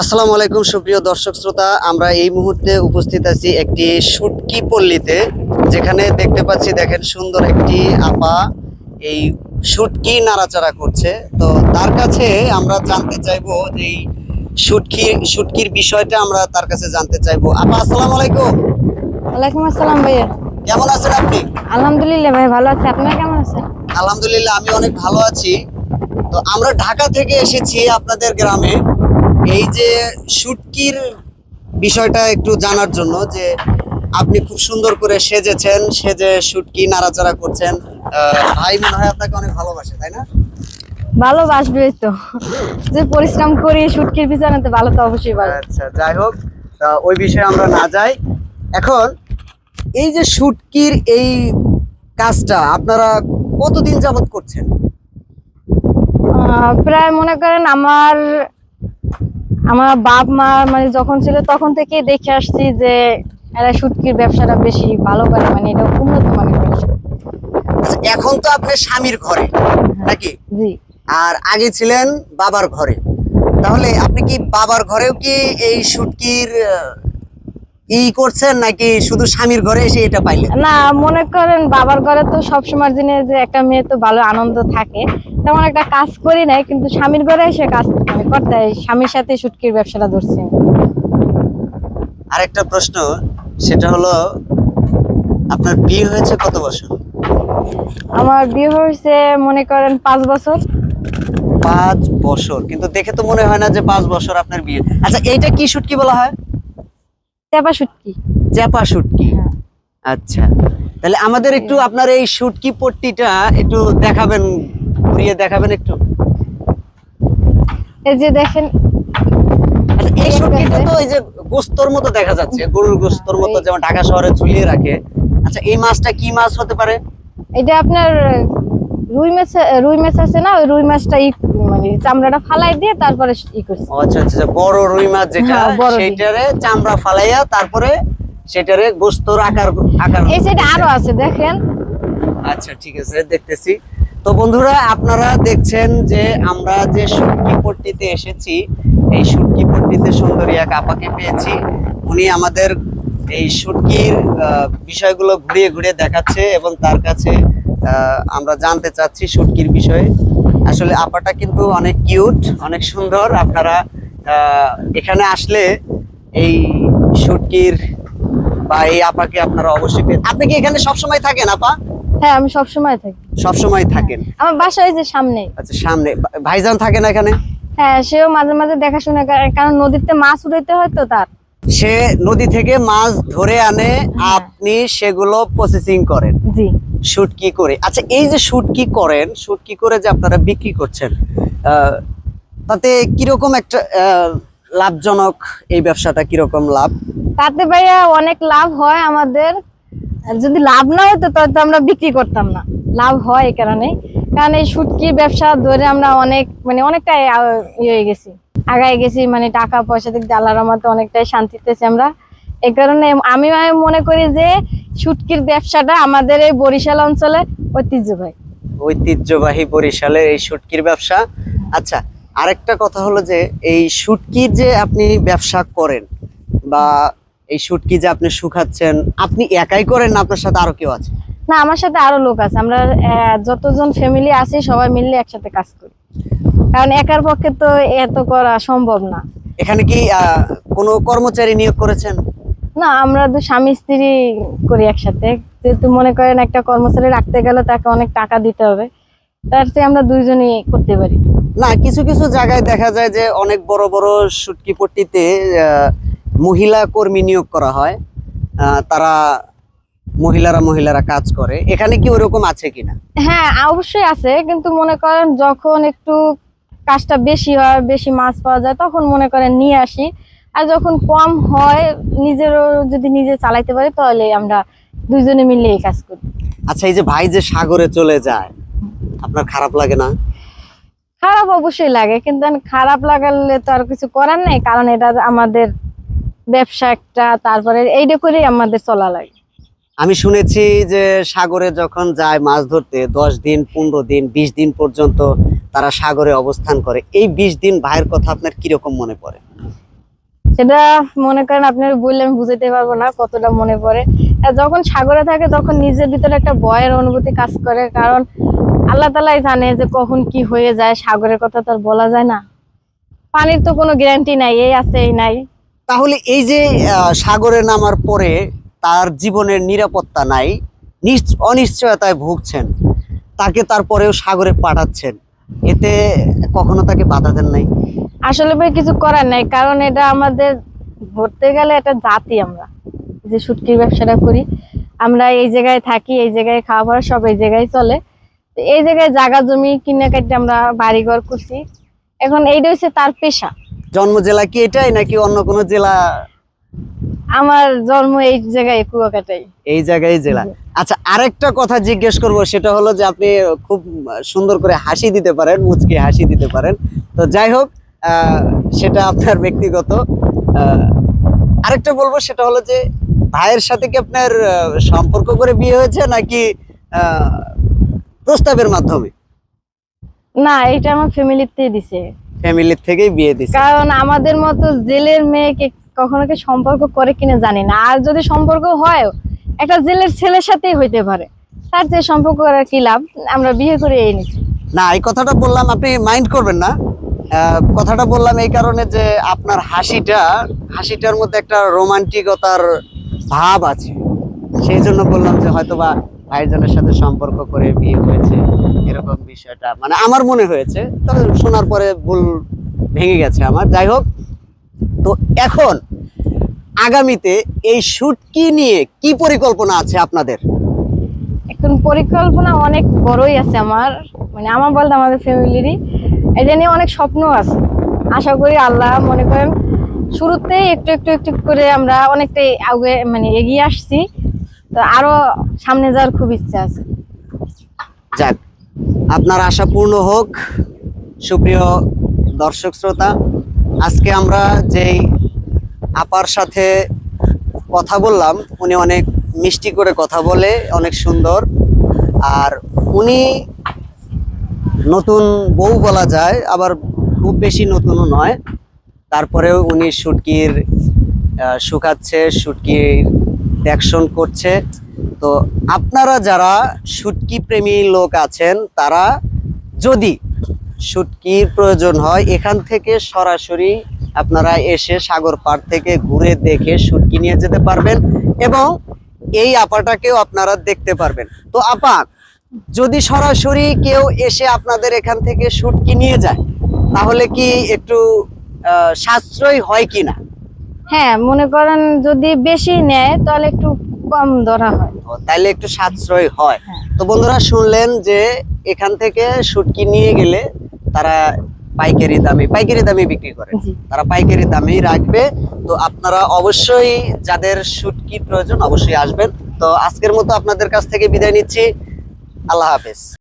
আসসালামু আলাইকুম সুপ্রিয় দর্শক শ্রোতা। আমরা এই মুহূর্তে উপস্থিত আছি একটি শুটকি পল্লীতে যেখানে দেখতে পাচ্ছি দেখেন সুন্দর একটি আপা এই শুটকি নাড়াচাড়া করছে। তো তার কাছে আমরা জানতে চাইব যে এই শুটকি শুটকির বিষয়টা আমরা তার কাছে জানতে চাইব। আপা আসসালামু আলাইকুম। ওয়ালাইকুম আসসালাম ভাইয়া। কেমন আছেন আপনি? আলহামদুলিল্লাহ ভাই ভালো আছি। আপনারা কেমন আছেন? আলহামদুলিল্লাহ আমি অনেক ভালো আছি। তো আমরা ঢাকা থেকে এসেছি আপনাদের গ্রামে। এই যে শুটকির বিষয়টা একটু জানার জন্য যে আপনি খুব সুন্দর করে সেজেছেন সেজে শুটকি নাড়াচাড়া করছেন। ভাই মনে হয় আপনাকে অনেক ভালোবাসে তাই না? ভালোবাসবে তো। যে পরিশ্রম করি শুটকির পিছনে তো ভালো তো অবশ্যই ভালো। আচ্ছা যাই হোক ওই বিষয়ে আমরা না যাই। এখন এই যে শুটকির এই কাজটা আপনারা কতদিন যাবত করছেন? প্রায় মনে করেন আমার আমার বাপ মা মানে যখন ছিল তখন থেকে দেখে আসছি যে এরা শুটকির ব্যবসাটা বেশি ভালো করে মানে এটা উন্নত মানের ব্যবসা আচ্ছা এখন তো আপনি স্বামীর ঘরে নাকি? জি। আর আগে ছিলেন বাবার ঘরে। তাহলে আপনি কি বাবার ঘরেও কি এই সুটকির ই করছেন নাকি শুধু স্বামীর ঘরে এসে এটা পাইলেন? না মনে করেন বাবার ঘরে তো সবসময় দিনে যে একটা মেয়ে তো ভালো আনন্দ থাকে। তেমন একটা কাজ করি নাই কিন্তু স্বামীর ঘরে এসে কাজ মানে করতে স্বামীর সাথে শুটকির ব্যবসাটা ধরছি। আরেকটা প্রশ্ন সেটা হলো আপনার বিয়ে হয়েছে কত বছর? আমার বিয়ে হয়েছে মনে করেন পাঁচ বছর। পাঁচ বছর কিন্তু দেখে তো মনে হয় না যে পাঁচ বছর আপনার বিয়ে। আচ্ছা এইটা কি শুটকি বলা হয়? চেপা শুটকি চ্যাপা শুটকি হ্যাঁ। আচ্ছা। তাহলে আমাদের একটু আপনার এই শুটকি পট্টিটা একটু দেখাবেন ঘুরিয়ে দেখাবেন একটু। এই যে দেখেন। আচ্ছা এই শুটকিটা তো এই যে গোস্তর মতো দেখা যাচ্ছে গরুর গোস্তর মতো যেমন ঢাকা শহরে ঝুলিয়ে রাখে। আচ্ছা এই মাছটা কি মাছ হতে পারে? এটা আপনার রুই মাছ রুই মাছ আছে না ওই রুই মাছটা মানে চামড়াটা ফালাই দিয়ে তারপরে ই করছি। আচ্ছা আচ্ছা আচ্ছা, বড় রুই মাছ যেটা হ্যাঁ, রুই। সেইটারে চামড়া ফালাইয়া তারপরে সেটারে গোস্তর আকার আকার এই সাইডে আরও আছে দেখেন। আচ্ছা ঠিক আছে দেখতেছি। তো বন্ধুরা আপনারা দেখছেন যে আমরা যে শুটকি পট্টিতে এসেছি এই শুটকি পট্টিতে সুন্দরী এক আপাকে পেয়েছি। উনি আমাদের এই শুটকির বিষয়গুলো ঘুরিয়ে ঘুরিয়ে দেখাচ্ছে এবং তার কাছে আমরা জানতে চাচ্ছি শুটকির বিষয়ে। আসলে আপাটা কিন্তু অনেক কিউট অনেক সুন্দর। আপনারা এখানে আসলে এই শুটকির বা এই আপাকে আপনারা অবশ্যই পেয়ে আপনি কি এখানে সবসময় থাকেন আপা? হ্যাঁ আমি সবসময় থাকি। সব সময় থাকেন? আমার বাসা এই যে সামনে। আচ্ছা সামনে। ভাইজান থাকে না এখানে? হ্যাঁ সেও মাঝে মাঝে দেখাশোনা করে। কারণ নদীতে মাছ উঠাইতে হয় তো তার। সে নদী থেকে মাছ ধরে আনে আপনি সেগুলো প্রসেসিং করেন। জি। শুটকি করে। আচ্ছা এই যে শুটকি করেন শুটকি করে যে আপনারা বিক্রি করছেন তাতে কীরকম একটা লাভজনক এই ব্যবসাটা কীরকম লাভ? তাতে ভাইয়া অনেক লাভ হয় আমাদের। যদি লাভ না হতো তাহলে তো আমরা বিক্রি করতাম না। লাভ হয় এই কারণে। কারণ এই শুটকির ব্যবসা ধরে আমরা অনেক মানে অনেকটাই আ- ইয়ে হয়ে গেছি। আগায় গেছি মানে টাকা পয়সা দিক দিয়ে আল্লাহর রহমতে অনেকটাই শান্তিতে আছি আমরা। এই কারণে আমি মনে করি যে শুটকির ব্যবসাটা আমাদের এই বরিশাল অঞ্চলে ঐতিহ্যবাহী। ঐতিহ্যবাহী বরিশালের এই শুটকির ব্যবসা। আচ্ছা আরেকটা কথা হলো যে এই শুটকির যে আপনি ব্যবসা করেন বা এই শুটকি যে আপনি শুকাচ্ছেন আপনি একাই করেন না আপনার সাথে আরও কেউ আছে? না আমার সাথে আরও লোক আছে। আমরা যতজন ফ্যামিলি আছি সবাই মিলে একসাথে কাজ করি। কারণ একার পক্ষে তো এত করা সম্ভব না। এখানে কি কোনো কর্মচারী নিয়োগ করেছেন? না আমরা তো স্বামী স্ত্রী করি একসাথে। যেহেতু মনে করেন একটা কর্মচারী রাখতে গেলে তাকে অনেক টাকা দিতে হবে তার চেয়ে আমরা দুইজনই করতে পারি। না কিছু কিছু জায়গায় দেখা যায় যে অনেক বড় বড় শুটকি পট্টিতে মহিলা কর্মী নিয়োগ করা হয়। তারা মহিলারা মহিলারা কাজ করে। এখানে কি ওরকম আছে কিনা? হ্যাঁ অবশ্যই আছে। কিন্তু মনে করেন যখন একটু কাজটা বেশি হয় বেশি মাছ পাওয়া যায় তখন মনে করেন নিয়ে আসি। আর যখন কম হয় নিজেরও যদি নিজে চালাইতে পারি তাহলে আমরা দুইজনে মিলে এই কাজ করি। আচ্ছা এই যে ভাই যে সাগরে চলে যায় আপনার খারাপ লাগে না? খারাপ অবশ্যই লাগে কিন্তু খারাপ লাগালে তো আর কিছু করার নেই কারণ এটা আমাদের ব্যবসা একটা তারপরে এইটা করেই আমাদের চলা লাগে। আমি শুনেছি যে সাগরে যখন যায় মাছ ধরতে দশ দিন পনেরো দিন বিশ দিন পর্যন্ত তারা সাগরে অবস্থান করে। এই বিশ দিন ভাইয়ের কথা আপনার কীরকম মনে পড়ে? সেটা মনে করেন আপনার বললে আমি বুঝাতে পারব না কতটা মনে পড়ে। যখন সাগরে থাকে তখন নিজের ভিতরে একটা ভয়ের অনুভূতি কাজ করে কারণ আল্লাহ তালাই জানে যে কখন কি হয়ে যায় সাগরের কথা তো আর বলা যায় না। পানির তো কোনো গ্যারান্টি নাই এই আছে এই নাই। তাহলে এই যে সাগরে নামার পরে তার জীবনের নিরাপত্তা নাই নিশ্চ- অনিশ্চয়তায় ভুগছেন। তাকে তারপরেও সাগরে পাঠাচ্ছেন। এতে কখনো তাকে বাধা দেন নাই। আসলে ভাই কিছু করার নাই কারণ এটা আমাদের ধরতে গেলে এটা জাতি আমরা। যে শুটকির ব্যবসাটা করি আমরা এই জায়গায় থাকি এই জায়গায় খাওয়া পড়া সব এই জায়গায় চলে। এই জায়গায় জায়গা জমি কিনে কাটতে আমরা বাড়িঘর করছি। এখন এইটা হচ্ছে তার পেশা। জন্ম জেলা কি এটাই নাকি অন্য কোনো জেলা আমার জন্ম এই জায়গায় কুয়াকাটাই এই জায়গায় জেলা। আচ্ছা আরেকটা কথা জিজ্ঞেস করব সেটা হলো যে আপনি খুব সুন্দর করে হাসি দিতে পারেন মুচকি হাসি দিতে পারেন। তো যাই হোক সেটা আপনার ব্যক্তিগত। আরেকটা বলব সেটা হলো যে ভাইয়ের সাথে কি আপনার সম্পর্ক করে বিয়ে হয়েছে নাকি প্রস্তাবের মাধ্যমে? না এটা আমার ফ্যামিলিতে দিছে। ফ্যামিলির থেকেই বিয়ে দিছে। কারণ আমাদের মতো জেলের মেয়েকে কখনো কি সম্পর্ক করে কিনা জানি না। আর যদি সম্পর্ক হয়, একটা জেলের ছেলের সাথেই হইতে পারে। তার যে সম্পর্ক করার কি লাভ? আমরা বিয়ে করে এই নিচ্ছি না, এই কথাটা বললাম, আপনি মাইন্ড করবেন না। কথাটা বললাম এই কারণে যে আপনার হাসিটা, হাসিটার মধ্যে একটা রোমান্টিকতার ভাব আছে। সেই জন্য বললাম যে হয়তোবা ভাইজানের সাথে সম্পর্ক করে বিয়ে হয়েছে, এরকম বিষয়টা। মানে আমার মনে হয়েছে, তবে শোনার পরে ভুল ভেঙে গেছে আমার। যাই হোক তো এখন আগামীতে এই শুটকি নিয়ে কি পরিকল্পনা আছে আপনাদের? এখন পরিকল্পনা অনেক বড়ই আছে আমার। মানে আমার বলতে আমাদের ফ্যামিলিরই। এটা নিয়ে অনেক স্বপ্ন আছে। আশা করি আল্লাহ মনে করেন শুরুতেই একটু একটু একটু করে আমরা অনেকটাই আগে মানে এগিয়ে আসছি। তো আরও সামনে যাওয়ার খুব ইচ্ছা আছে। যাক আপনার আশা পূর্ণ হোক। সুপ্রিয় দর্শক শ্রোতা আজকে আমরা যেই আপার সাথে কথা বললাম, উনি অনেক মিষ্টি করে কথা বলে, অনেক সুন্দর। আর উনি নতুন বউ বলা যায়, আবার খুব বেশি নতুনও নয়। তারপরেও উনি শুটকির শুকাচ্ছে, শুটকির দেখশন করছে। তো আপনারা যারা শুটকি প্রেমী লোক আছেন, তারা যদি শুটকির প্রয়োজন হয় এখান থেকে সরাসরি আপনারা এসে সাগর পাড় থেকে ঘুরে দেখে শুটকি নিয়ে যেতে পারবেন এবং এই আপাটাকেও আপনারা দেখতে পারবেন। তো আপা যদি সরাসরি কেউ এসে আপনাদের এখান থেকে শুটকি নিয়ে যায় তাহলে কি একটু আহ, সাশ্রয় হয় কি না? হ্যাঁ মনে করেন যদি বেশি নেয় তাহলে একটু কম ধরা হয়। ও, তাইলে একটু সাশ্রয় হয়। হ্যাঁ। তো বন্ধুরা শুনলেন যে এখান থেকে শুটকি নিয়ে গেলে তারা পাইকারি দামে পাইকারি দামে বিক্রি করে। তারা পাইকারি দামেই রাখবে। তো আপনারা অবশ্যই যাদের শুটকি প্রয়োজন অবশ্যই আসবেন। তো আজকের মতো আপনাদের কাছ থেকে বিদায় নিচ্ছি। আল্লাহ হাফেজ।